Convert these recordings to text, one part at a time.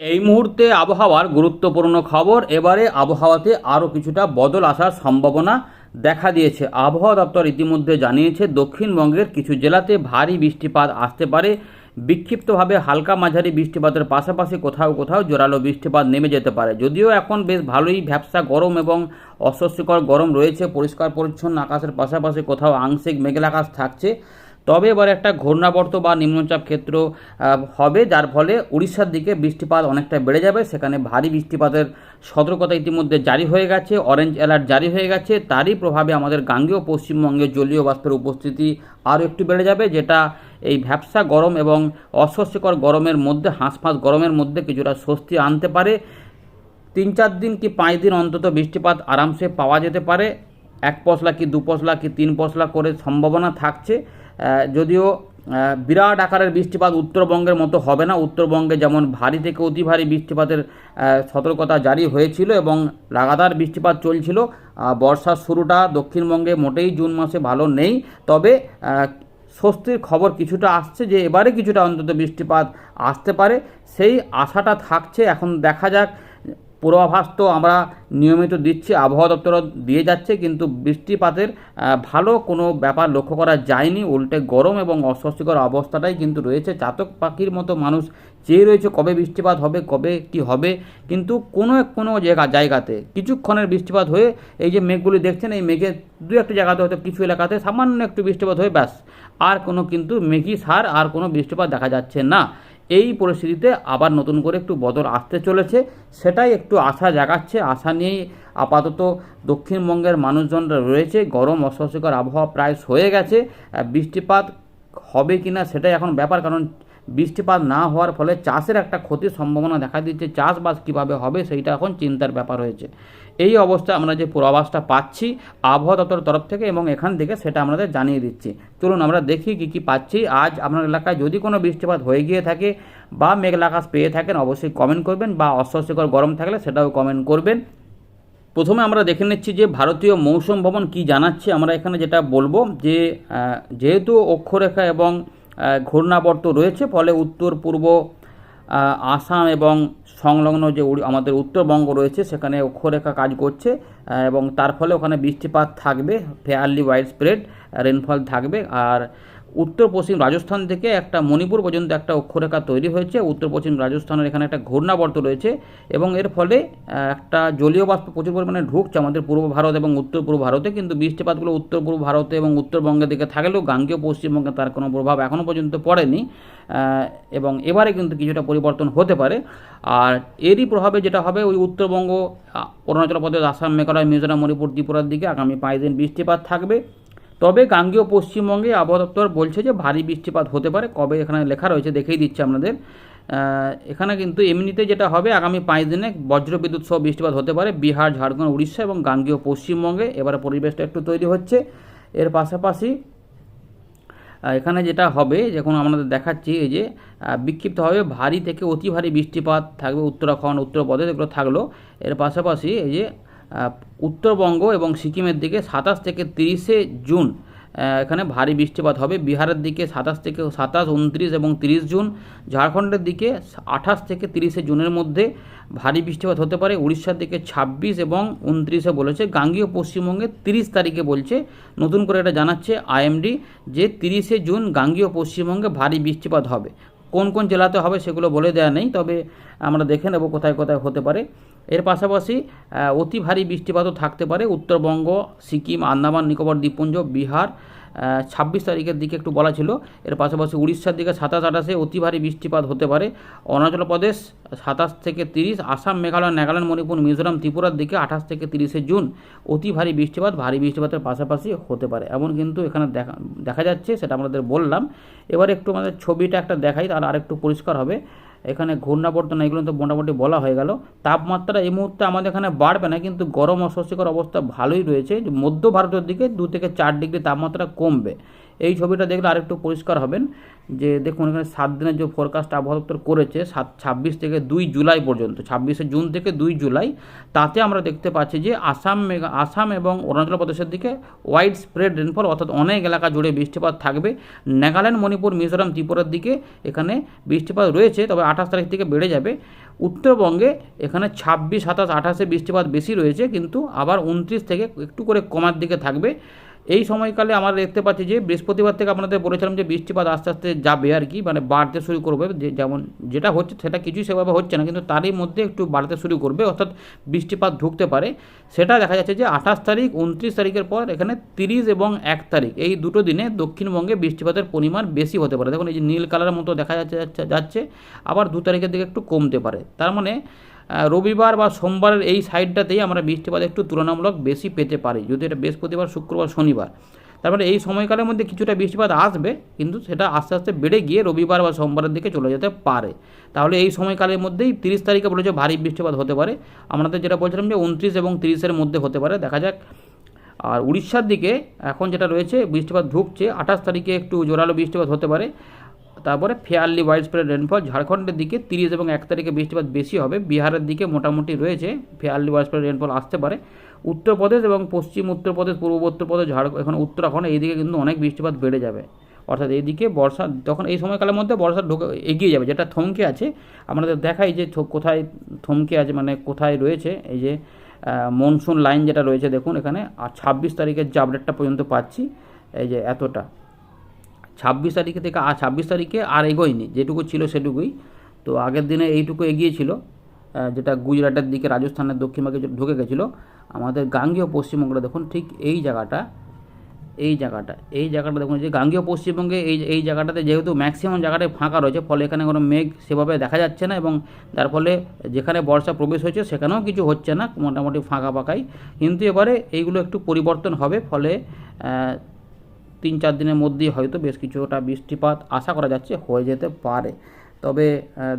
এই মুহূর্তে আবহাওয়ার গুরুত্বপূর্ণ খবর। এবারে আবহাওয়াতে আরও কিছুটা বদল আসার সম্ভাবনা দেখা দিয়েছে। আবহাওয়া দপ্তর ইতিমধ্যে জানিয়েছে, দক্ষিণবঙ্গের কিছু জেলাতে ভারী বৃষ্টিপাত আসতে পারে। বিক্ষিপ্তভাবে হালকা মাঝারি বৃষ্টিপাতের পাশাপাশি কোথাও কোথাও জোরালো বৃষ্টিপাত নেমে যেতে পারে। যদিও এখন বেশ ভালোই ভ্যাবসা গরম এবং অস্বস্তিকর গরম রয়েছে। পরিষ্কার পরিচ্ছন্ন আকাশের পাশাপাশি কোথাও আংশিক মেঘলা আকাশ থাকছে। তবে এবার একটা ঘূর্ণাবর্ত বা নিম্নচাপ ক্ষেত্র হবে, যার ফলে উড়িষ্যার দিকে বৃষ্টিপাত অনেকটা বেড়ে যাবে। সেখানে ভারী বৃষ্টিপাতের সতর্কতা ইতিমধ্যে জারি হয়ে গেছে অরেঞ্জ অ্যালার্ট জারি হয়ে গেছে। তারই প্রভাবে আমাদের গাঙ্গেয় পশ্চিমবঙ্গে জলীয় বাষ্পের উপস্থিতি আরও একটু বেড়ে যাবে, যেটা এই ভ্যাবসা গরম এবং অস্বস্তিকর গরমের মধ্যে, হাঁসফাঁস গরমের মধ্যে কিছুটা স্বস্তি আনতে পারে। তিন চার দিন কি পাঁচ দিন অন্তত বৃষ্টিপাত আরামসে পাওয়া যেতে পারে। এক পশলা কি দু পশলা কি তিন পশলা করে সম্ভাবনা থাকছে। যদিও বিরাট আকারের বৃষ্টিপাত উত্তরবঙ্গের মতো হবে না। উত্তরবঙ্গে যেমন ভারী থেকে অতি ভারী বৃষ্টিপাতের সতর্কতা জারি হয়েছিল এবং লাগাতার বৃষ্টিপাত চলছিল। বর্ষার শুরুটা দক্ষিণবঙ্গে মোটেই জুন মাসে ভালো নেই। তবে স্বস্তির খবর কিছুটা আসছে যে, এবারে কিছুটা অন্তত বৃষ্টিপাত আসতে পারে। সেই আশাটা থাকছে। এখন দেখা যাক পূর্বাভাস তো আমরা নিয়মিত দিচ্ছি, আবহাওয়া দপ্তর দিয়ে যাচ্ছে, কিন্তু বৃষ্টিপাতের ভালো কোনো ব্যাপার লক্ষ্য করা যায়নি। উল্টে গরম এবং অস্বস্তিকর অবস্থাটাই কিন্তু রয়েছে। চাতক পাখির মতো মানুষ চেয়ে রয়েছে কবে বৃষ্টিপাত হবে, কবে কি হবে, কিন্তু কোনো কোনো জায়গা, জায়গাতে কিছুক্ষণের বৃষ্টিপাত হয়ে এই যে মেঘগুলি দেখছেন, এই মেঘের দু একটা জায়গাতে হয়তো কিছু এলাকাতে সামান্য একটু বৃষ্টিপাত হয়ে ব্যাস। আর কোনো কিন্তু মেঘি সার, আর কোনো বৃষ্টিপাত দেখা যাচ্ছে না। এই পরিস্থিতিতে আবার নতুন করে একটু বদল আসতে চলেছে। সেটাই একটু আশা জাগাচ্ছে। আশা নিয়েই আপাতত দক্ষিণবঙ্গের মানুষজনরা রয়েছে। গরম অস্বস্তিকর আবহাওয়া প্রায় হয়ে গেছে। বৃষ্টিপাত হবে কি না সেটাই এখন ব্যাপার। কারণ বৃষ্টিপাত না হওয়ার ফলে চাষের একটা ক্ষতির সম্ভাবনা দেখা দিচ্ছে। চাষবাস কীভাবে হবে সেইটা এখন চিন্তার ব্যাপার হয়েছে। এই অবস্থা আমরা যে পূর্বাভাসটা পাচ্ছি আবহাওয়া দপ্তরের তরফ থেকে এবং এখান থেকে সেটা আমাদের জানিয়ে দিচ্ছি। চলুন আমরা দেখি কী কী পাচ্ছি। আজ আপনার এলাকায় যদি কোনো বৃষ্টিপাত হয়ে গিয়ে থাকে বা মেঘলা আকাশ পেয়ে থাকেন, অবশ্যই কমেন্ট করবেন বা অস্বস্তিকর গরম থাকলে সেটাও কমেন্ট করবেন। প্রথমে আমরা দেখে নিচ্ছি যে ভারতীয় মৌসুম ভবন কি জানাচ্ছে। আমরা এখানে যেটা বলব যে যেহেতু অক্ষরেখা এবং ঘূর্ণাবর্ত রয়েছে, ফলে উত্তর, পূর্ব আসাম এবং সংলগ্ন যে আমাদের উত্তরবঙ্গ রয়েছে, সেখানে অক্ষরেখা কাজ করছে এবং তার ফলে ওখানে বৃষ্টিপাত থাকবে ফেয়ারলি ওয়াইড স্প্রেড রেনফল থাকবে, আর উত্তর পশ্চিম রাজস্থান থেকে একটা মণিপুর পর্যন্ত একটা অক্ষরেখা তৈরি হয়েছে। উত্তর পশ্চিম রাজস্থানের এখানে একটা ঘূর্ণাবর্ত রয়েছে এবং এর ফলে একটা জলীয় বাষ্প প্রচুর পরিমাণে ঢুকছে আমাদের পূর্ব ভারত এবং উত্তর পূর্ব ভারতে। কিন্তু বৃষ্টিপাতগুলো উত্তর পূর্ব ভারতে এবং উত্তরবঙ্গের দিকে থাকলেও গাঙ্গেয় পশ্চিমবঙ্গে তার কোনো প্রভাব এখনও পর্যন্ত পড়েনি। এবং এবারে কিন্তু কিছুটা পরিবর্তন হতে পারে। আর এরই প্রভাবে যেটা হবে, ওই উত্তরবঙ্গ অরুণাচল প্রদেশ, আসাম, মেঘালয়, মিজোরাম, মণিপুর, ত্রিপুরার দিকে আগামী পাঁচ দিন বৃষ্টিপাত থাকবে। তবে গাঙ্গেয় পশ্চিমবঙ্গে আবহাওয়া দপ্তর বলছে যে ভারী বৃষ্টিপাত হতে পারে। কবে এখানে লেখা রয়েছে দেখেই দিচ্ছে আপনাদের। এখানে কিন্তু এমনিতে যেটা হবে, আগামী পাঁচ দিনে বজ্রবিদ্যুৎ সহ বৃষ্টিপাত হতে পারে বিহার, ঝাড়খণ্ড, উড়িষ্যা এবং গাঙ্গেয় পশ্চিমবঙ্গে। এবারে পরিবেশটা একটু তৈরি হচ্ছে। এর পাশাপাশি এখানে যেটা হবে, যখন আমাদের দেখাচ্ছি, এই যে বিক্ষিপ্তভাবে ভারী থেকে অতি ভারী বৃষ্টিপাত থাকবে উত্তরাখণ্ড, উত্তরপ্রদেশ, এগুলো থাকল। এর পাশাপাশি এই যে উত্তরবঙ্গ এবং সিকিমের দিকে সাতাশ থেকে তিরিশে জুন এখানে ভারী বৃষ্টিপাত হবে। বিহারের দিকে সাতাশ থেকে সাতাশ, উনত্রিশ এবং তিরিশ জুন। ঝাড়খণ্ডের দিকে আঠাশ থেকে তিরিশে জুনের মধ্যে ভারী বৃষ্টিপাত হতে পারে। উড়িষ্যার দিকে ছাব্বিশ এবং উনত্রিশে বলেছে। গাঙ্গীয় পশ্চিমবঙ্গে তিরিশ তারিখে বলছে। নতুন করে এটা জানাচ্ছে আইএমডি যে তিরিশে জুন গাঙ্গীয় পশ্চিমবঙ্গে ভারী বৃষ্টিপাত হবে। কোন কোন জেলাতে হবে সেগুলো বলে দেওয়া নেই, তবে আমরা দেখে নেব কোথায় কোথায় হতে পারে। এর পাশাপাশি অতি ভারী বৃষ্টিপাতও থাকতে পারে। উত্তরবঙ্গ, সিকিম, আন্দামান, নিকোবর, দ্বীপপুঞ্জ, বিহার ছাব্বিশ তারিখের দিকে একটু বলা ছিল। এর পাশাপাশি উড়িষ্যার দিকে সাতাশ, আঠাশে অতি ভারী বৃষ্টিপাত হতে পারে। অরুণাচল প্রদেশ, সাতাশ থেকে তিরিশ, আসাম, মেঘালয়, নাগাল্যান্ড, মণিপুর, মিজোরাম, ত্রিপুরার দিকে আঠাশ থেকে তিরিশে জুন অতি ভারী বৃষ্টিপাত, ভারী বৃষ্টিপাতের পাশাপাশি হতে পারে। এমন কিন্তু এখানে দেখা দেখা যাচ্ছে, সেটা আমাদের বললাম। এবার একটু আমাদের ছবিটা একটা দেখাই, তাহলে আরেকটু পরিষ্কার হবে। এখানে ঘূর্ণাবর্তন, এগুলো তো মোটামুটি বলা হয়ে গেল। তাপমাত্রা এই মুহূর্তে আমাদের এখানে বাড়বে না, কিন্তু গরম অস্বস্তিকর অবস্থা ভালোই রয়েছে। মধ্য ভারতের দিকে দু থেকে চার ডিগ্রি তাপমাত্রা কমবে। এই ছবিটা দেখলে আরেকটু পরিষ্কার হবেন যে দেখুন, এখানে সাত দিনের যে ফোরকাস্ট আবহাওয়া দপ্তর করেছে, সাত, ছাব্বিশ থেকে দুই জুলাই পর্যন্ত, ছাব্বিশে জুন থেকে দুই জুলাই, তাতে আমরা দেখতে পাচ্ছি যে আসাম মেঘা- আসাম এবং অরুণাচল প্রদেশের দিকে ওয়াইড স্প্রেড রেনফল অর্থাৎ অনেক এলাকা জুড়ে বৃষ্টিপাত থাকবে। নাগাল্যান্ড, মণিপুর, মিজোরাম, ত্রিপুরার দিকে এখানে বৃষ্টিপাত রয়েছে, তবে আঠাশ তারিখ থেকে বেড়ে যাবে। উত্তরবঙ্গে এখানে ছাব্বিশ, সাতাশ, আঠাশে বৃষ্টিপাত বেশি রয়েছে, কিন্তু আবার উনত্রিশ থেকে একটু করে কমার দিকে থাকবে। এই সময়কালে আমরা দেখতে পাচ্ছি যে বৃহস্পতিবার থেকে আপনাদের বলেছিলাম যে বৃষ্টিপাত আস্তে আস্তে যাবে আর কি মানে বাড়তে শুরু করবে যেমন যেটা হচ্ছে সেটা কিছুই সেভাবে হচ্ছে না, কিন্তু তারই মধ্যে একটু বাড়তে শুরু করবে, অর্থাৎ বৃষ্টিপাত ঢুকতে পারে। সেটা দেখা যাচ্ছে যে আঠাশ তারিখ, উনত্রিশ তারিখের পর এখানে তিরিশ এবং এক তারিখ, এই দুটো দিনে দক্ষিণবঙ্গে বৃষ্টিপাতের পরিমাণ বেশি হতে পারে। দেখুন, এই যে নীল কালারের মতো দেখা যাচ্ছে, যাচ্ছে- আবার দু তারিখের দিকে একটু কমতে পারে। তার মানে রবিবার বা সোমবারের এই সাইডটাতেই আমরা বৃষ্টিপাত একটু তুলনামূলক বেশি পেতে পারি, যদি এটা বৃহস্পতিবার, শুক্রবার, শনিবার। তার মানে এই সময়কালের মধ্যে কিছুটা বৃষ্টিপাত আসবে, কিন্তু সেটা আস্তে আস্তে বেড়ে গিয়ে রবিবার বা সোমবারের দিকে চলে যেতে পারে। তাহলে এই সময়কালের মধ্যেই তিরিশ তারিখে বলেছে ভারী বৃষ্টিপাত হতে পারে। আমাদের যেটা বলছিলাম যে উনত্রিশ এবং তিরিশের মধ্যে হতে পারে, দেখা যাক। আর উড়িষ্যার দিকে এখন যেটা রয়েছে বৃষ্টিপাত ঢুকছে, আঠাশ তারিখে একটু জোরালো বৃষ্টিপাত হতে পারে। তারপরে ফেয়ারলি ওয়াইড স্প্রেড রেনফল ঝাড়খণ্ডের দিকে তিরিশ এবং এক তারিখে বৃষ্টিপাত বেশি হবে। বিহারের দিকে মোটামুটি রয়েছে ফেয়ারলি ওয়াইড স্প্রেড রেনফল আসতে পারে। উত্তরপ্রদেশ এবং পশ্চিম উত্তরপ্রদেশ, পূর্ব উত্তরপ্রদেশ ঝাড়খণ্ড এখন উত্তরাখণ্ড, এইদিকে কিন্তু অনেক বৃষ্টিপাত বেড়ে যাবে। অর্থাৎ এইদিকে বর্ষা, তখন এই সময়কালের মধ্যে বর্ষা ঢুকে, এগিয়ে যাবে, যেটা থমকে আছে। আমাদের দেখাই যে কোথায় থমকে আছে মানে কোথায় রয়েছে। এই যে মনসুন লাইন যেটা রয়েছে, দেখুন এখানে। আর ছাব্বিশ তারিখের যে আপডেটটা পর্যন্ত পাচ্ছি, এই যে এতটা। ছাব্বিশ তারিখে থেকে আর ছাব্বিশ তারিখে আর এগোয়নি, যেটুকু ছিল সেটুকুই। তো আগের দিনে এইটুকু এগিয়েছিল যেটা গুজরাটের দিকে, রাজস্থানের দক্ষিণভাগে ঢুকে গেছিল। আমাদের গাঙ্গেয় পশ্চিমবঙ্গটা দেখুন, ঠিক এই জায়গাটা এই জায়গাটা এই জায়গাটা দেখুন যে গাঙ্গেয় পশ্চিমবঙ্গে এই এই জায়গাটাতে যেহেতু ম্যাক্সিমাম জায়গাটায় ফাঁকা রয়েছে, ফলে এখানে কোনো মেঘ সেভাবে দেখা যাচ্ছে না এবং তার ফলে যেখানে বর্ষা প্রবেশ হয়েছে, সেখানেও কিছু হচ্ছে না, মোটামুটি ফাঁকা ফাঁকাই। কিন্তু এবারে এইগুলো একটু পরিবর্তন হবে, ফলে তিন চার দিনের মধ্যেই হয়তো বেশ কিছুটা বৃষ্টিপাত আশা করা যাচ্ছে হয়ে যেতে পারে। তবে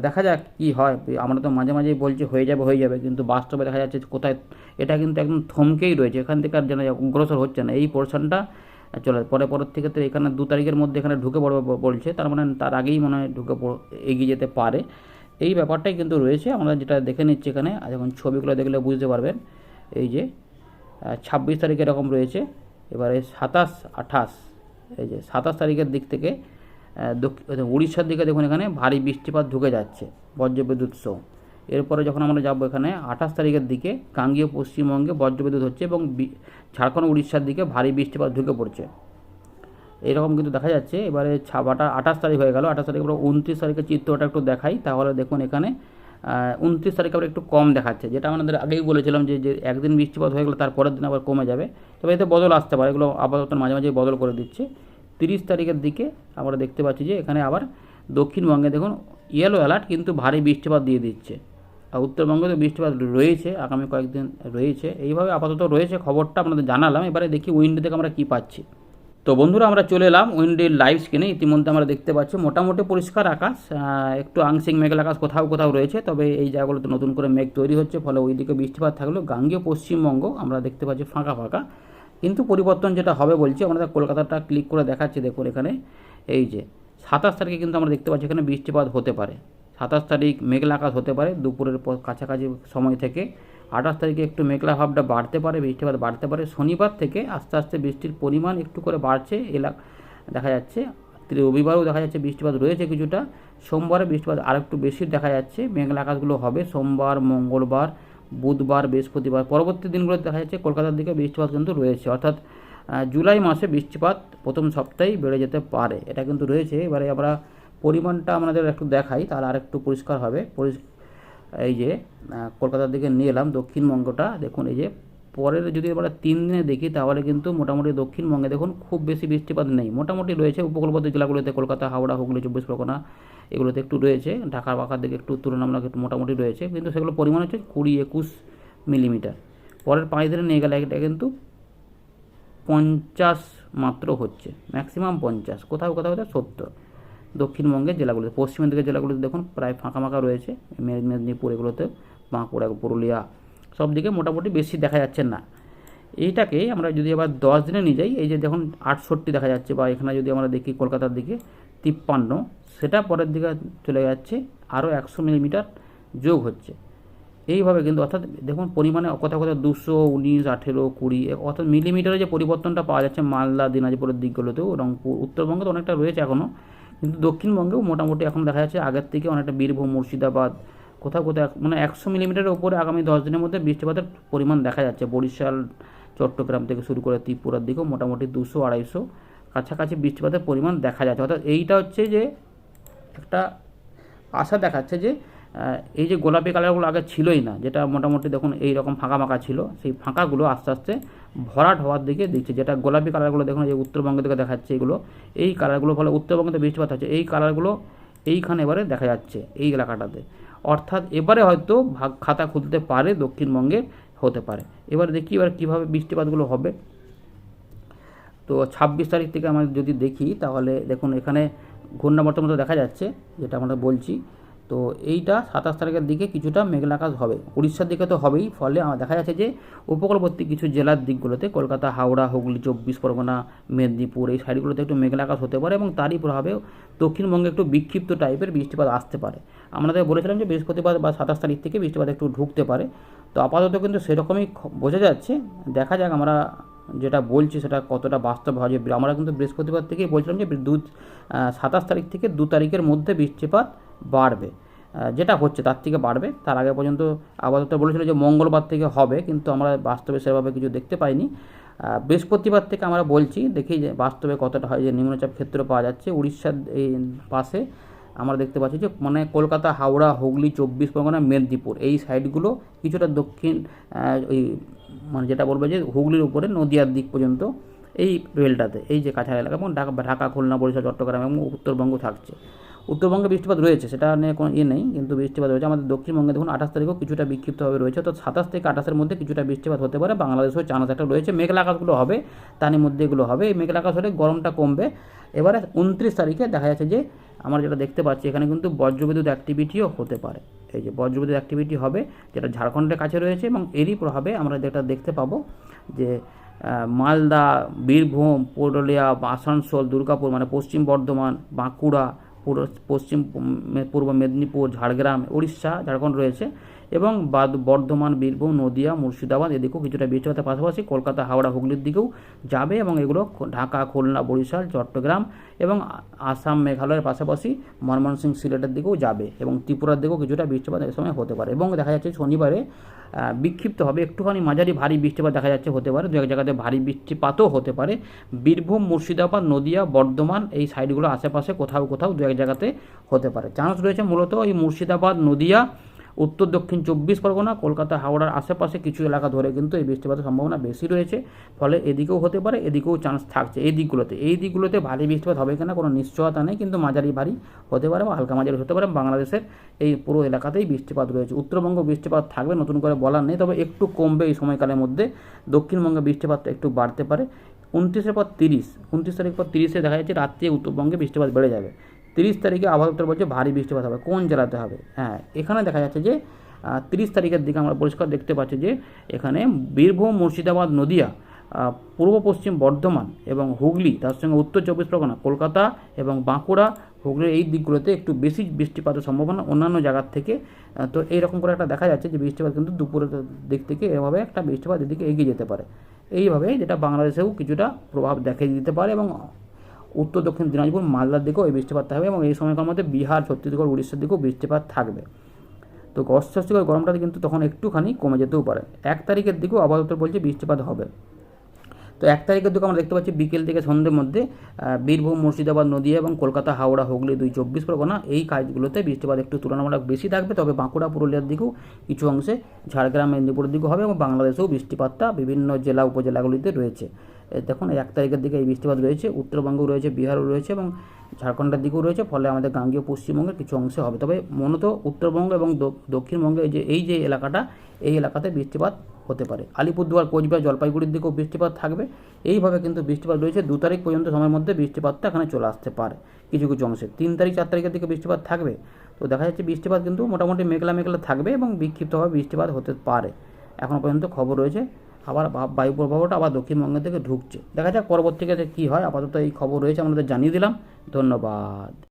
দেখা যাক কি হয়। আমরা তো মাঝে মাঝেই বলছি হয়ে যাবে হয়ে যাবে। কিন্তু বাস্তবে দেখা যাচ্ছে কোথায়, এটা কিন্তু একদম থমকেই রয়েছে। এখান থেকে আর যেন অগ্রসর হচ্ছে না। এই পোর্শনটা চলে পরে পরের থেকে তো এখানে দু তারিখের মধ্যে এখানে ঢুকে পড়বে বলছে। তার মানে তার আগেই মনে হয় ঢুকে এগিয়ে যেতে পারে। এই ব্যাপারটাই কিন্তু রয়েছে। আমরা যেটা দেখে নিচ্ছি এখানে, আর এখন ছবিগুলো দেখলে বুঝতে পারবেন, এই যে ছাব্বিশ তারিখ এরকম রয়েছে। এবারে সাতাশ আঠাশ। এই যে সাতাশ তারিখের দিক থেকে উড়িষ্যার দিকে দেখুন এখানে ভারী বৃষ্টিপাত ঢুকে যাচ্ছে, বজ্রবিদ্যুৎ সহ। এরপরে যখন আমরা যাব এখানে, আঠাশ তারিখের দিকে গাঙ্গীয় পশ্চিমবঙ্গে বজ্রবিদ্যুৎ হচ্ছে এবং ঝাড়খণ্ড উড়িষ্যার দিকে ভারী বৃষ্টিপাত ঢুকে পড়ছে। এরকম কিন্তু দেখা যাচ্ছে, এবারে ছাবাটা আঠাশ তারিখ হয়ে গেল, আঠাশ তারিখ উনত্রিশ তারিখের চিত্রটা একটু দেখাই, তাহলে দেখুন এখানে উনত্রিশ তারিখে আবার একটু কম দেখাচ্ছে, যেটা আমাদের আগেই বলেছিলাম যে যে একদিন বৃষ্টিপাত হয়ে গেলে তার পরের দিন আবার কমে যাবে। তবে এতে বদল আসতে পারে, এগুলো আপাতত মাঝে মাঝে বদল করে দিচ্ছে। তিরিশ তারিখের দিকে আমরা দেখতে পাচ্ছি যে, এখানে আবার দক্ষিণবঙ্গে দেখুন ইয়েলো অ্যালার্ট কিন্তু ভারী বৃষ্টিপাত দিয়ে দিচ্ছে। আর উত্তরবঙ্গে তো বৃষ্টিপাত রয়েছে, আগামী কয়েকদিন রয়েছে। এইভাবে আপাতত রয়েছে, খবরটা আপনাদের জানালাম, এবারে দেখি উইন্ডো থেকে আমরা কী পাচ্ছি। তো বন্ধুরা, আমরা চলে এলাম উইন্ডের লাইভ স্ক্রিনে ইতিমধ্যে আমরা দেখতে পাচ্ছি মোটামুটি পরিষ্কার আকাশ একটু আংশিক মেঘলা আকাশ কোথাও কোথাও রয়েছে, তবে এই জায়গাগুলোতে নতুন করে মেঘ তৈরি হচ্ছে, ফলে ওইদিকে বৃষ্টিপাত থাকলেও গাঙ্গেয় পশ্চিমবঙ্গ আমরা দেখতে পাচ্ছি ফাঁকা ফাঁকা। কিন্তু পরিবর্তন যেটা হবে বলছি, আমরা কলকাতাটা ক্লিক করে দেখাচ্ছি, দেখুন এখানে। এই যে, সাতাশ তারিখে কিন্তু আমরা দেখতে পাচ্ছি এখানে বৃষ্টিপাত হতে পারে। সাতাশ তারিখ মেঘলা আকাশ হতে পারে, দুপুরের পর কাছাকাছি সময় থেকে। আঠাশ তারিখে একটু মেঘলা ভাবটা বাড়তে পারে, বৃষ্টিপাত বাড়তে পারে। শনিবার থেকে আস্তে আস্তে বৃষ্টির পরিমাণ একটু করে বাড়ছে। এলাকা দেখা যাচ্ছে, রবিবারও দেখা যাচ্ছে বৃষ্টিপাত রয়েছে কিছুটা। সোমবারে বৃষ্টিপাত আর একটু বেশি দেখা যাচ্ছে। মেঘলা আকাশগুলো হবে সোমবার, মঙ্গলবার, বুধবার, বৃহস্পতিবার। পরবর্তী দিনগুলোতে দেখা যাচ্ছে কলকাতার দিকে বৃষ্টিপাত কিন্তু রয়েছে। অর্থাৎ জুলাই মাসে বৃষ্টিপাত প্রথম সপ্তাহেই বেড়ে যেতে পারে। এটা কিন্তু রয়েছে। এবারে আমরা পরিমাণটা আমাদের একটু দেখাই, তাহলে আর একটু পরিষ্কার হবে। পরিষ্কার এই যে কলকাতার দিকে নিয়ে এলাম দক্ষিণবঙ্গটা দেখুন, এই যে, পরের যদি আমরা তিন দিনে দেখি, তাহলে কিন্তু মোটামুটি দক্ষিণবঙ্গে দেখুন খুব বেশি বৃষ্টিপাত নেই। মোটামুটি রয়েছে উপকূলবর্তী জেলাগুলোতে, কলকাতা, হাওড়া, হুগলি, চব্বিশ পরগনা, এগুলোতে একটু রয়েছে। ঢাকার বাঁকার দিকে একটু তুলনামূলক একটু মোটামুটি রয়েছে। কিন্তু সেগুলো পরিমাণ হচ্ছে কুড়ি একুশ মিলিমিটার। পরের পাঁচ দিনে নিয়ে গেলে এটা কিন্তু পঞ্চাশ মাত্র হচ্ছে ম্যাক্সিমাম পঞ্চাশ। কোথাও কোথাও কোথাও সত্তর। দক্ষিণবঙ্গের জেলাগুলোতে পশ্চিমের দিকের জেলাগুলোতে দেখুন প্রায় ফাঁকা ফাঁকা রয়েছে মেদিনীপুর এগুলোতে, বাঁকুড়া, পুরুলিয়া, সব দিকে মোটামুটি বেশি দেখা যাচ্ছে না। এইটাকে আমরা যদি আবার দশ দিনে নিয়ে যাই, এই যে দেখুন আটষট্টি দেখা যাচ্ছে, বা এখানে যদি আমরা দেখি কলকাতার দিকে তিপ্পান্ন, সেটা পরের দিকে চলে যাচ্ছে, আরও একশো মিলিমিটার যোগ হচ্ছে। এইভাবে কিন্তু অর্থাৎ দেখুন পরিমাণে কোথাও কোথাও দুশো উনিশ, আঠেরো, কুড়ি, অর্থাৎ মিলিমিটারে যে পরিবর্তনটা পাওয়া যাচ্ছে মালদা, দিনাজপুরের দিকগুলোতেও, রংপুর, উত্তরবঙ্গে তো অনেকটা রয়েছে এখনও কিন্তু দক্ষিণবঙ্গেও মোটামুটি এখন দেখা যাচ্ছে আগের থেকে অনেকটা বীরভূম, মুর্শিদাবাদ, কোথাও কোথাও মানে একশো মিলিমিটারের ওপরে আগামী দশ দিনের মধ্যে বৃষ্টিপাতের পরিমাণ দেখা যাচ্ছে। বরিশাল, চট্টগ্রাম থেকে শুরু করে ত্রিপুরার দিকেও মোটামুটি দুশো, আড়াইশো কাছাকাছি বৃষ্টিপাতের পরিমাণ দেখা যাচ্ছে। অর্থাৎ এইটা হচ্ছে যে একটা আশা দেখাচ্ছে যে এই যে গোলাপি কালারগুলো আগে ছিলই না, যেটা মোটামুটি দেখুন এই রকম ফাঁকা ফাঁকা ছিল, সেই ফাঁকাগুলো আস্তে আস্তে ভরাট হওয়ার দিকে দিচ্ছে। যেটা গোলাপি কালারগুলো দেখুন যে উত্তরবঙ্গ থেকে দেখাচ্ছে এগুলো, এই কালারগুলো ফলে উত্তরবঙ্গে বৃষ্টিপাত হচ্ছে, এই কালারগুলো এইখানে এবারে দেখা যাচ্ছে এই এলাকাটাতে। অর্থাৎ এবারে হয়তো ভাগ খাতা খুলতে পারে, দক্ষিণবঙ্গে হতে পারে। এবারে দেখি এবার কীভাবে বৃষ্টিপাতগুলো হবে। তো ছাব্বিশ তারিখ থেকে আমরা যদি দেখি, তাহলে দেখুন এখানে ঘূর্ণাবর্তের মতো দেখা যাচ্ছে, যেটা আমরা বলছি। তো এইটা সাতাশ তারিখের দিকে কিছুটা মেঘলা আকাশ হবে। উড়িষ্যার দিকে তো হবেই, ফলে দেখা যাচ্ছে যে উপকূলবর্তী কিছু জেলার দিকগুলোতে কলকাতা, হাওড়া, হুগলি, চব্বিশ পরগনা, মেদিনীপুর এই সাইডগুলোতে একটু মেঘলা আকাশ হতে পারে এবং তারই প্রভাবে দক্ষিণবঙ্গে একটু বিক্ষিপ্ত টাইপের বৃষ্টিপাত আসতে পারে। আমাদের বলেছিলাম যে বৃহস্পতিবার বা সাতাশ তারিখ থেকে বৃষ্টিপাত একটু ঢুকতে পারে। তো আপাতত কিন্তু সেরকমই বোঝা যাচ্ছে। দেখা যাক আমরা যেটা বলছি সেটা কতটা বাস্তব হয়। আমরা কিন্তু বৃহস্পতিবার থেকেই বলছিলাম যে দু সাতাশ তারিখ থেকে দু তারিখের মধ্যে বৃষ্টিপাত বাড়বে। যেটা হচ্ছে তার থেকে বাড়বে। তার আগে পর্যন্ত আপাতত বলেছিল যে মঙ্গলবার থেকে হবে, কিন্তু আমরা বাস্তবে সেভাবে কিছু দেখতে পাইনি। বৃহস্পতিবার থেকে আমরা বলছি, দেখি যে বাস্তবে কতটা হয়, যে নিম্নচাপ ক্ষেত্র পাওয়া যাচ্ছে। উড়িষ্যার এই পাশে আমরা দেখতে পাচ্ছি যে মানে কলকাতা, হাওড়া, হুগলি, চব্বিশ পরগনা, মেদিনীপুর। এই সাইডগুলো কিছুটা দক্ষিণ ওই মানে যেটা বলব যে হুগলির উপরে, নদিয়ার দিক পর্যন্ত এই রেলটাতে, এই যে কাছাড় এলাকা এবং ঢাকা ঢাকা, খুলনা, বরিশাল, চট্টগ্রাম এবং উত্তরবঙ্গ থাকছে। উত্তরবঙ্গে বৃষ্টিপাত রয়েছে, সেটা নিয়ে কোনো ইয়ে নেই, কিন্তু বৃষ্টিপাত রয়েছে। আমাদের দক্ষিণবঙ্গে দেখুন, আঠাশ তারিখেও কিছুটা বিক্ষিপ্তভাবে রয়েছে তো সাতাশ থেকে আঠাশের মধ্যে কিছুটা বৃষ্টিপাত হতে পারে। বাংলাদেশেও চান্স একটা রয়েছে, মেঘলা আকাশগুলো হবে তারই মধ্যে এগুলো হবে। এই মেঘলা আকাশ হলে গরমটা কমবে। এবারে উনত্রিশ তারিখে দেখা যাচ্ছে যে, আমরা যেটা দেখতে পাচ্ছি, এখানে কিন্তু বজ্রবিদ্যুৎ অ্যাক্টিভিটিও হতে পারে। এই যে বজ্রবিদ্যুৎ অ্যাক্টিভিটি হবে, যেটা ঝাড়খণ্ডের কাছে রয়েছে এবং এরই প্রভাবে আমরা যেটা দেখতে পাবো যে মালদা, বীরভূম, পুরুলিয়া, আসানসোল, দুর্গাপুর মানে পশ্চিম বর্ধমান, বাঁকুড়া পুরো পশ্চিম পূর্ব মেদিনীপুর ঝাড়গ্রাম উড়িষ্যা ঝাড়খণ্ড রয়েছে। এবং বর্ধমান, বীরভূম, নদিয়া, মুর্শিদাবাদ এদিকেও কিছুটা বৃষ্টি বৃষ্টিপাতের পাশাপাশি কলকাতা, হাওড়া, হুগলির দিকেও যাবে এবং এগুলো ঢাকা, খুলনা, বরিশাল, চট্টগ্রাম এবং আসাম, মেঘালয়ের পাশাপাশি ময়মনসিংহ সিলেটের দিকেও যাবে এবং ত্রিপুরার দিকেও কিছুটা বৃষ্টিপাত এই সময় হতে পারে এবং দেখা যাচ্ছে শনিবারে বিক্ষিপ্ত হবে একটুখানি মাঝারি ভারী বৃষ্টিপাত দেখা যাচ্ছে হতে পারে। দু এক জায়গাতে ভারী বৃষ্টিপাতও হতে পারে। বীরভূম, মুর্শিদাবাদ, নদিয়া, বর্ধমান এই সাইডগুলো আশেপাশে কোথাও কোথাও দু এক জায়গাতে হতে পারে। চান্স রয়েছে মূলত এই মুর্শিদাবাদ, নদিয়া উত্তর দক্ষিণ চব্বিশ পরগনা, কলকাতা, হাওড়ার আশেপাশে কিছু এলাকা ধরে কিন্তু এই বৃষ্টিপাতের সম্ভাবনা বেশি রয়েছে। ফলে এদিকেও হতে পারে, এদিকেও চান্স থাকছে। এই দিকগুলোতে এই দিকগুলোতে ভারী বৃষ্টিপাত হবে কিনা কোনো নিশ্চয়তা নেই, কিন্তু মাঝারি ভারী হতে পারে বা হালকা মাঝারি হতে পারে। বাংলাদেশের এই পুরো এলাকাতেই বৃষ্টিপাত রয়েছে। উত্তরবঙ্গ বৃষ্টিপাত থাকবে, নতুন করে বলার নেই, তবে একটু কমবে এই সময়কালের মধ্যে। দক্ষিণবঙ্গে বৃষ্টিপাতটা একটু বাড়তে পারে। উনত্রিশের পর তিরিশ, উনত্রিশ তারিখ পর তিরিশে দেখা যাচ্ছে রাত্রে উত্তরবঙ্গে বৃষ্টিপাত বেড়ে যাবে। তিরিশ তারিখে আবহাওয়া দপ্তর বলছে ভারী বৃষ্টিপাত হবে। কোন জেলাতে হবে? হ্যাঁ এখানে দেখা যাচ্ছে যে তিরিশ তারিখের দিকে আমরা পরিষ্কার দেখতে পাচ্ছি যে, এখানে বীরভূম, মুর্শিদাবাদ, নদিয়া পূর্ব পশ্চিম বর্ধমান এবং হুগলি, তার সঙ্গে উত্তর চব্বিশ পরগনা, কলকাতা এবং বাঁকুড়া, হুগলির এই দিকগুলোতে একটু বেশি বৃষ্টিপাতের সম্ভাবনা অন্যান্য জায়গার থেকে। তো এইরকম করে একটা দেখা যাচ্ছে যে, বৃষ্টিপাত কিন্তু দুপুরের দিক থেকে এভাবে একটা বৃষ্টিপাত এদিকে এগিয়ে যেতে পারে। এইভাবে যেটা বাংলাদেশেও কিছুটা প্রভাব দেখা দিতে পারে এবং উত্তর দক্ষিণ দিনাজপুর, মালদার দিকেও এই বৃষ্টিপাত থাকবে এবং এই সময়কার মধ্যে বিহার, ছত্তিশগড়, উড়িষ্যার দিকেও বৃষ্টিপাত থাকবে। তো অস্বস্তিকর গরমটা কিন্তু তখন একটুখানি কমে যেতেও পারে। এক তারিখের দিকেও দপ্তর বলছে বৃষ্টিপাত হবে। তো এক তারিখের দিকে আমরা দেখতে পাচ্ছি বিকেল থেকে সন্ধ্যের মধ্যে বীরভূম, মুর্শিদাবাদ, নদিয়া এবং কলকাতা, হাওড়া, হুগলি দুই চব্বিশ পরগনা এই কাজগুলোতে বৃষ্টিপাত একটু তুলনামূলক বেশি থাকবে। তবে বাঁকুড়া, পুরুলিয়ার দিকেও কিছু অংশে ঝাড়গ্রাম, মেদিনীপুরের দিকেও হবে এবং বাংলাদেশেও বৃষ্টিপাতটা বিভিন্ন জেলা, উপজেলাগুলিতে রয়েছে। দেখুন, এক তারিখের দিকে এই বৃষ্টিপাত রয়েছে, উত্তরবঙ্গেও রয়েছে, বিহারও রয়েছে এবং ঝাড়খণ্ডের দিকেও রয়েছে, ফলে আমাদের গাঙ্গীয় পশ্চিমবঙ্গের কিছু অংশে হবে। তবে মূলত উত্তরবঙ্গ এবং দক্ষিণবঙ্গে যে, এই যে এলাকাটা, এই এলাকাতে বৃষ্টিপাত হতে পারে। আলিপুরদুয়ার, কোচবিহার, জলপাইগুড়ির দিকেও বৃষ্টিপাত থাকবে। এইভাবে কিন্তু বৃষ্টিপাত রয়েছে, দু তারিখ পর্যন্ত সময়ের মধ্যে বৃষ্টিপাতটা এখানে চলে আসতে পারে কিছু কিছু অংশে। তিন তারিখ, চার তারিখের দিকে বৃষ্টিপাত থাকবে। তো দেখা যাচ্ছে বৃষ্টিপাত কিন্তু মোটামুটি মেঘলা মেঘলা থাকবে এবং বিক্ষিপ্তভাবে বৃষ্টিপাত হতে পারে। এখনও পর্যন্ত খবর রয়েছে। আবার বায়ু প্রবাহটা আবার দক্ষিণবঙ্গের থেকে ঢুকছে। দেখা যাক পরবর্তীকালে কী হয়। আপাতত এই খবর রয়েছে আমাদের জানিয়ে দিলাম। ধন্যবাদ।